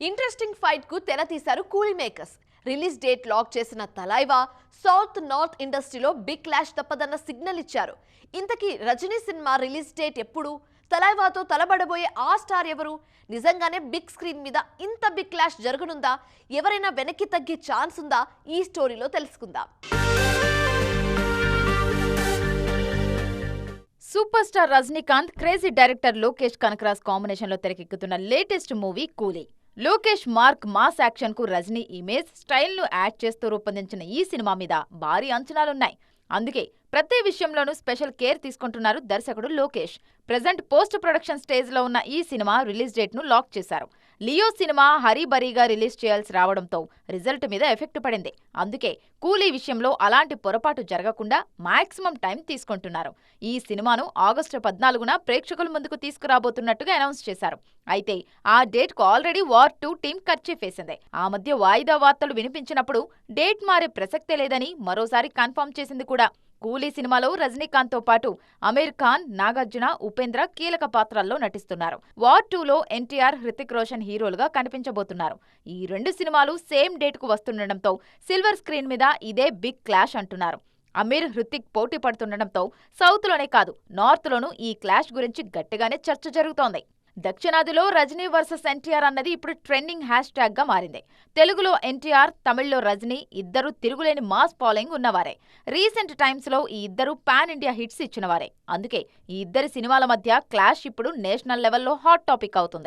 Interesting ఫైట్కు తెర తీశారు కూలీ మేకర్స్. రిలీజ్ డేట్ లాక్ చేసిన తలైవా సౌత్ నార్త్ ఇండస్ట్రీలో బిగ్ క్లాష్ తప్పదన్న సిగ్నల్ ఇచ్చారు. ఇంతకీ రజనీ సినిమా రిలీజ్ డేట్ ఎప్పుడు? తలైవాతో తలబడబోయే ఆ స్టార్ ఎవరు? నిజంగానే బిగ్ స్క్రీన్ మీద ఇంత బిగ్ క్లాష్ జరగనుందా? ఎవరైనా వెనక్కి తగ్గే ఛాన్స్ ఉందా? ఈ స్టోరీలో తెలుసుకుందాం. Super star Rajinikanth crazy director Lokesh Kanagaraj కాంబినేషన్లో తెరకెక్కుతున్న latest movie Coolie. Lokesh mark mass యాక్షన్కు Rajini image స్టైల్ను యాడ్ చేస్తూ రూపొందించిన ఈ సినిమా మీద భారీ అంచనాలున్నాయి. అందుకే ప్రతి విషయంలోనూ స్పెషల్ కేర్ తీసుకుంటున్నారు దర్శకుడు లోకేష్. ప్రజెంట్ పోస్ట్ ప్రొడక్షన్ స్టేజ్లో ఉన్న ఈ సినిమా రిలీజ్ డేట్ను లాక్ చేశారు. లియో సినిమా హరీబరీగా రిలీజ్ చేయాల్సి రావడంతో రిజల్ట్ మీద ఎఫెక్ట్ పడింది. అందుకే కూలీ విషయంలో అలాంటి పొరపాటు జరగకుండా మాక్సిమం టైం తీసుకుంటున్నారు. ఈ సినిమాను ఆగస్టు పద్నాలుగున ప్రేక్షకుల ముందుకు తీసుకురాబోతున్నట్టుగా అనౌన్స్ చేశారు. అయితే ఆ డేట్కు ఆల్రెడీ వార్ టూ టీం వేసింది ఆ మధ్య వాయిదా వార్తలు వినిపించినప్పుడు డేట్ మారే ప్రసక్తే లేదని మరోసారి కన్ఫర్మ్ చేసింది కూడా. కూలీ సినిమాలో రజనీకాంత్తో పాటు అమీర్ ఖాన్ నాగార్జున ఉపేంద్ర కీలక పాత్రల్లో నటిస్తున్నారు. వార్ టూలో ఎన్టీఆర్ హృతిక్ రోషన్ హీరోలుగా కనిపించబోతున్నారు. ఈ రెండు సినిమాలు సేమ్ డేట్కు వస్తుండటంతో సిల్వర్ స్క్రీన్ మీద ఇదే బిగ్ క్లాష్ అంటున్నారు. అమీర్ హృతిక్ పోటీ పడుతుండటంతో సౌత్లోనే కాదు నార్త్లోనూ ఈ క్లాష్ గురించి గట్టిగానే చర్చ జరుగుతోంది. దక్షిణాదిలో రజనీ వర్సెస్ ఎన్టీఆర్ అన్నది ఇప్పుడు ట్రెండింగ్ హ్యాష్ ట్యాగ్గా మారింది. తెలుగులో ఎన్టీఆర్ తమిళ్ళో రజనీ ఇద్దరు తిరుగులేని మాస్ ఫాలోయింగ్ ఉన్నవారే. రీసెంట్ టైమ్స్లో ఈ ఇద్దరు పాన్ ఇండియా హిట్స్ ఇచ్చినవారే. అందుకే ఈ ఇద్దరి సినిమాల మధ్య క్లాష్ ఇప్పుడు నేషనల్ లెవెల్లో హాట్ టాపిక్ అవుతుంది.